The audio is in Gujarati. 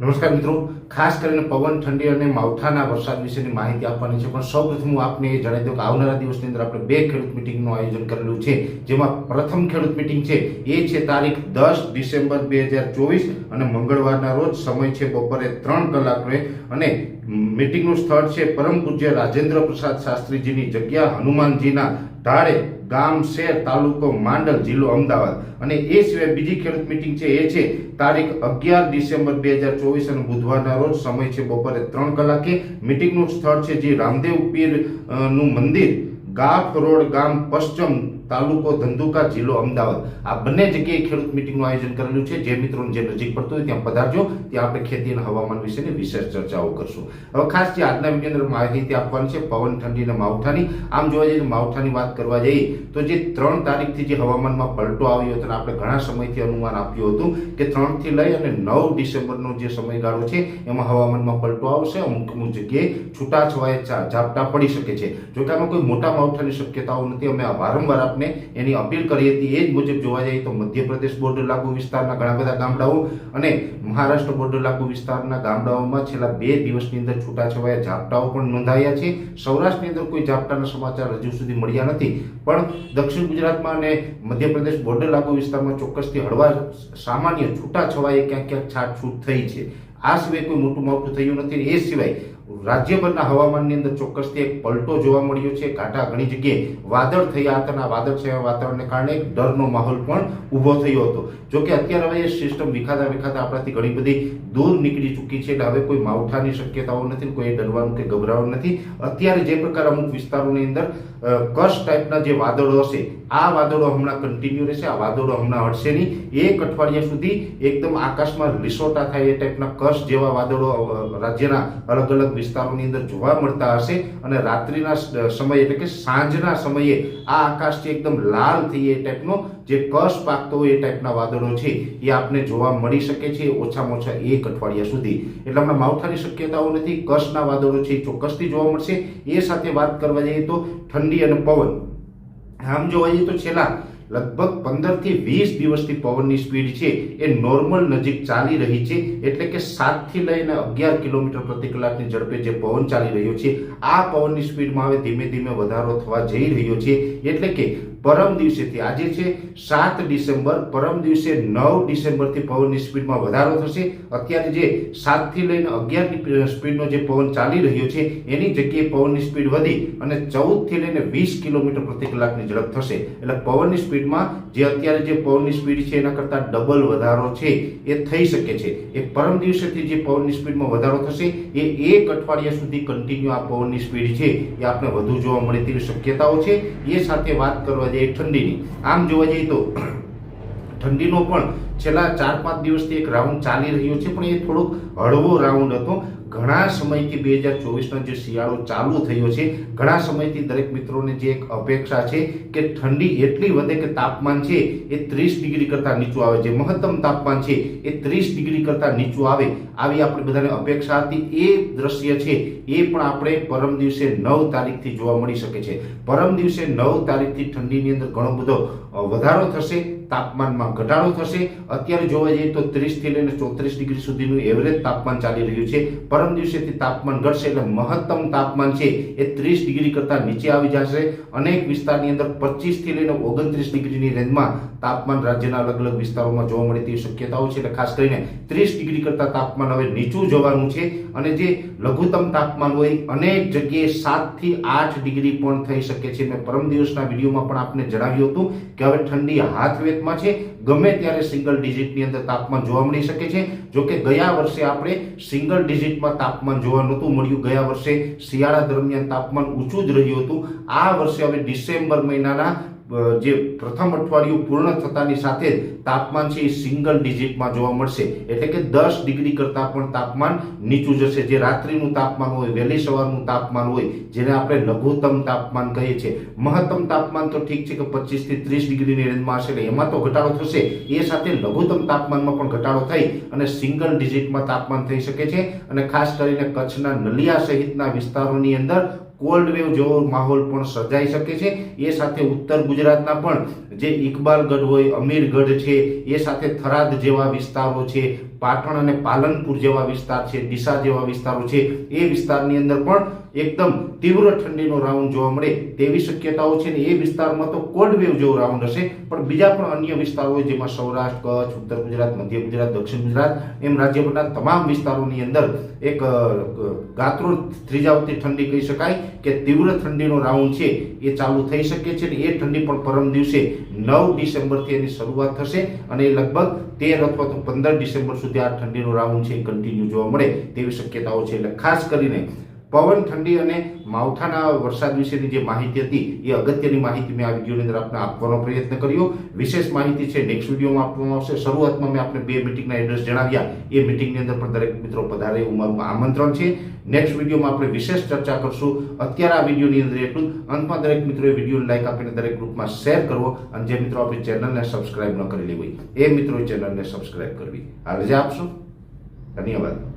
નમસ્કાર મિત્રો. ખાસ કરીને પવન, ઠંડી અને માવઠાના વરસાદ વિશેની માહિતી આપવાની છે. પણ સૌપ્રથમ હું આપને એ જણાવી દઉં કે આવનારા દિવસની અંદર આપણે બે ખેડૂત મિટિંગનું આયોજન કરેલું છે. જેમાં પ્રથમ ખેડૂત મિટિંગ છે એ છે તારીખ દસ ડિસેમ્બર બે હજાર ચોવીસ અને મંગળવારના રોજ સમય છે બપોરે ત્રણ કલાકનો. અને મિટિંગનું સ્થળ છે પરમ પૂજ્ય રાજેન્દ્ર પ્રસાદ શાસ્ત્રીજીની જગ્યા, હનુમાનજીના ઢાળે ગામ, શહેર, તાલુકો, માંડલ, જિલ્લો અમદાવાદ. અને એ સિવાય બીજી ખેડૂત મિટિંગ છે એ છે તારીખ અગિયાર ડિસેમ્બર બે હજાર ચોવીસ અને બુધવારના રોજ સમય છે બપોરે ત્રણ કલાકે. મિટિંગનું સ્થળ છે જે રામદેવ પીરનું મંદિર, ગાફ રોડ ગામ, પશ્ચિમ તાલુકો ધંધુકા જિલ્લો અમદાવાદ. આ બંને જગ્યાએ ખેડૂત મિટિંગનું આયોજન કરેલું છે. જે મિત્રોને જે નજીક પડતું હોય ત્યાં પધારજો. ત્યાં આપણે ખેતી અને હવામાન વિશેની વિશેષ ચર્ચાઓ કરશું. હવે ખાસ જે આજના વીડિયો માહિતી આપવાની છે. પવન ઠંડી અને માવઠાની. આમ જોવા જઈએ માવઠાની વાત કરવા જઈએ તો જે ત્રણ તારીખથી જે હવામાનમાં પલટો આવ્યો હતો આપણે ઘણા સમયથી અનુમાન આપ્યું હતું કે ત્રણથી લઈ અને નવ ડિસેમ્બરનો જે સમયગાળો છે, એમાં હવામાનમાં પલટો આવશે. અમુક અમુક જગ્યાએ છૂટાછવાયા ઝાપટા પડી શકે છે. જો આમાં કોઈ મોટા માવઠાની શક્યતાઓ નથી. અમે વારંવાર આપને એની અપીલ કરી હતી. એ જ મુજબ જોવા જઈએ તો મધ્યપ્રદેશ બોર્ડર લાગુ વિસ્તારના ઘણા બધા ગામડાઓ અને મહારાષ્ટ્ર બોર્ડર લાગુ વિસ્તારના ગામડાઓમાં છેલ્લા બે દિવસની અંદર છૂટાછવાયા ઝાપટાઓ પણ નોંધાયા છે. સૌરાષ્ટ્રની અંદર કોઈ ઝાપટાના સમાચાર હજુ સુધી મળ્યા નથી. પણ દક્ષિણ ગુજરાતમાં અને મધ્યપ્રદેશ બોર્ડર લાગુ વિસ્તારમાં ચોક્કસથી હળવા સામાન્ય છૂટાછવાયે ક્યાંક ક્યાંક છાટછૂટ થઈ છે. આ સિવાય કોઈ મોટું મોટું થયું નથી. એ સિવાય રાજ્યભરના હવામાનની અંદર ચોક્કસથી એક પલટો જોવા મળ્યો છે. કાંટા ઘણી જગ્યાએ વાદળ થયા હતા અને વાદળછાયા વાતાવરણને કારણે ડરનો માહોલ પણ ઊભો થયો હતો. જો કે અત્યારે હવે એ સિસ્ટમ વિખાતા વિખાતા આપણાથી ઘણી બધી દૂર નીકળી ચૂકી છે એટલે હવે કોઈ માવઠાની શક્યતાઓ નથી, કોઈ ડરવાનું કે ગભરાવાનું નથી. અત્યારે જે પ્રકાર અમુક વિસ્તારોની અંદર કશ ટાઈપના જે વાદળો હશે, આ વાદળો હમણાં કન્ટિન્યુ રહેશે, આ વાદળો હમણાં હટશે નહીં. એક અઠવાડિયા સુધી એકદમ આકાશમાં રિસોટા થાય એ ટાઈપના કશ જેવા વાદળો રાજ્યના અલગ અલગ વિસ્તારોની અંદર જોવા મળતા હશે અને રાત્રિના સમય એટલે કે સાંજના સમયે આ આકાશથી એકદમ લાલ થઈ એ ટાઈપનો જે કશ પાકતો હોય એ ટાઈપના વાદળો છે એ આપને જોવા મળી શકે છે ઓછામાં ઓછા એક અઠવાડિયા સુધી. એટલે હમણાં માવઠાની શક્યતાઓ નથી, કશના વાદળો છે ચોક્કસથી જોવા મળશે. એ સાથે વાત કરવા જઈએ તો ઠંડી અને પવન. આમ જોવા જઈએ તો છેલ્લા લગભગ પંદરથી વીસ દિવસથી પવનની સ્પીડ છે, એ નોર્મલ નજીક ચાલી રહી છે, એટલે કે સાતથી લઈને અગિયાર કિલોમીટર પ્રતિ કલાકની ઝડપે જે પવન ચાલી રહ્યો છે, આ પવનની સ્પીડમાં હવે ધીમે ધીમે વધારો થવા જઈ રહ્યો છે, એટલે કે પરમ દિવસેથી આજે છે, સાત ડિસેમ્બર, પરમ દિવસે નવ ડિસેમ્બરથી પવનની સ્પીડમાં વધારો થશે, અત્યારે જે સાતથી લઈને અગિયારની સ્પીડનો જે પવન ચાલી રહ્યો છે, એની જગ્યાએ પવનની સ્પીડ વધી અને ચૌદથી લઈને વીસ કિલોમીટર પ્રતિ કલાકની ઝડપ થશે, એટલે પવનની સ્પીડમાં જે અત્યારે જે પવનની સ્પીડ છે એના કરતાં ડબલ વધારો છે, એ થઈ શકે છે. એ પરમ દિવસેથી જે પવનની સ્પીડમાં વધારો થશે, એ એક અઠવાડિયા સુધી કન્ટિન્યુ આ પવનની સ્પીડ છે, એ આપણે વધુ જોવા મળે તેવી શક્યતાઓ છે. એ સાથે વાત કરવા જઈએ ઠંડીની. આમ જોવા જઈએ તો ઠંડીનો પણ છેલ્લા ચાર પાંચ દિવસથી એક રાઉન્ડ ચાલી રહ્યો છે, પણ એ થોડોક હળવો રાઉન્ડ હતો. ઘણા સમયથી બે હજાર ચોવીસનો જે શિયાળો ચાલુ થયો છે, ઘણા સમયથી દરેક મિત્રોને જે એક અપેક્ષા છે કે ઠંડી એટલી વધે કે તાપમાન છે એ ત્રીસ ડિગ્રી કરતાં નીચું આવે. જે મહત્તમ તાપમાન છે એ ત્રીસ ડિગ્રી કરતાં નીચું આવે. આવી આપણે બધાને અપેક્ષા હતી. એ દ્રશ્ય છે એ પણ આપણે પરમ દિવસે નવ તારીખથી જોવા મળી શકે છે. પરમ દિવસે નવ તારીખથી ઠંડીની અંદર ઘણો બધો વધારો થશે, તાપમાનમાં ઘટાડો થશે. અત્યારે જોવા જઈએ તો ત્રીસથી લઈને ચોત્રીસ ડિગ્રી સુધીનું એવરેજ તાપમાન ચાલી રહ્યું છે. પરમ દિવસેથી તાપમાન ઘટશે એટલે મહત્તમ તાપમાન છે એ ત્રીસ ડિગ્રી કરતાં નીચે આવી જશે. અનેક વિસ્તારની અંદર પચીસથી લઈને ઓગણત્રીસ ડિગ્રીની રેન્જમાં તાપમાન રાજ્યના અલગ અલગ વિસ્તારોમાં જોવા મળે તેવી શક્યતાઓ છે. એટલે ખાસ કરીને ત્રીસ ડિગ્રી કરતાં તાપમાન હવે નીચું જવાનું છે અને જે લઘુત્તમ તાપમાન હોય અનેક જગ્યાએ સાતથી આઠ ડિગ્રી પણ થઈ શકે છે. મેં પરમ દિવસના વિડીયોમાં પણ આપને જણાવ્યું હતું કે હવે ઠંડી હાથ વેતમાં છે. ગમે ત્યારે સિંગલ ડિજિટની અંદર તાપમાન જોવા મળી શકે છે. જો કે ગયા વર્ષે આપણે સિંગલ ડિજિટમાં તાપમાન જોવા નહોતું મળ્યું. ગયા વર્ષે શિયાળા દરમિયાન તાપમાન ઊંચું જ રહ્યું હતું. આ વર્ષે હવે ડિસેમ્બર મહિનાના જે પ્રથમ અઠવાડિયું પૂર્ણ થતાની સાથે જ તાપમાન છે એ સિંગલ ડિજિટમાં જોવા મળશે. એટલે કે દસ ડિગ્રી કરતાં પણ તાપમાન નીચું જશે. જે રાત્રિનું તાપમાન હોય, વહેલી સવારનું તાપમાન હોય, જેને આપણે લઘુત્તમ તાપમાન કહીએ છીએ. મહત્તમ તાપમાન તો ઠીક છે કે પચીસથી ત્રીસ ડિગ્રીની રેન્જમાં હશે એટલે એમાં તો ઘટાડો થશે. એ સાથે લઘુત્તમ તાપમાનમાં પણ ઘટાડો થઈ અને સિંગલ ડિજિટમાં તાપમાન થઈ શકે છે. અને ખાસ કરીને કચ્છના નલિયા સહિતના વિસ્તારોની અંદર કોલ્ડ વેવ જેવો માહોલ પણ સર્જાઈ શકે છે. એ સાથે ઉત્તર ગુજરાતના પણ જે ઇકબાલગઢ હોય, અમીરગઢ છે એ સાથે થરાદ જેવા વિસ્તારો છે પાટણ અને પાલનપુર જેવા વિસ્તાર છે, ડીસા જેવા વિસ્તારો છે, એ વિસ્તારની અંદર પણ એકદમ તીવ્ર ઠંડીનો રાઉન્ડ જોવા મળે તેવી શક્યતાઓ છે ને એ વિસ્તારમાં તો કોલ્ડ જેવો રાઉન્ડ હશે. પણ બીજા પણ અન્ય વિસ્તારો જેમાં સૌરાષ્ટ્ર, કચ્છ, ઉત્તર ગુજરાત, મધ્ય ગુજરાત, દક્ષિણ ગુજરાત એમ રાજ્યભરના તમામ વિસ્તારોની અંદર એક ગાત્રો ત્રીજાવતી ઠંડી કહી શકાય કે તીવ્ર ઠંડીનો રાઉન્ડ છે એ ચાલુ થઈ શકે છે ને એ ઠંડી પણ પરમ દિવસે નવ ડિસેમ્બરથી એની શરૂઆત થશે અને લગભગ તેર અથવા તો પંદર ડિસેમ્બર સુધી આ ઠંડીનો રાઉન્ડ છે કન્ટિન્યુ જોવા મળે તેવી શક્યતાઓ છે એટલે ખાસ કરીને પવન, ઠંડી અને માવઠાના વરસાદ વિશેની જે માહિતી હતી, એ અગત્યની માહિતી મેં આ વિડીયોની અંદર આપને આપવાનો પ્રયત્ન કર્યો. વિશેષ માહિતી છે નેક્સ્ટ વિડીયોમાં આપવામાં આવશે. શરૂઆતમાં મેં આપને બે મિટિંગના એડ્રેસ જણાવ્યા. એ મિટિંગની અંદર પણ દરેક મિત્રો પધારે એવું મારું આમંત્રણ છે. નેક્સ્ટ વિડીયોમાં આપણે વિશેષ ચર્ચા કરશું. અત્યારે આ વિડીયોની અંદર એટલું અંતમાં દરેક મિત્રોએ વિડીયોને લાઈક આપીને દરેક ગ્રુપમાં શેર કરવો. અને જે મિત્રો આપણી ચેનલને સબસ્ક્રાઇબ ન કરેલી હોય, એ મિત્રોએ ચેનલને સબસ્ક્રાઇબ કરવી. આ રજા આપશો. ધન્યવાદ.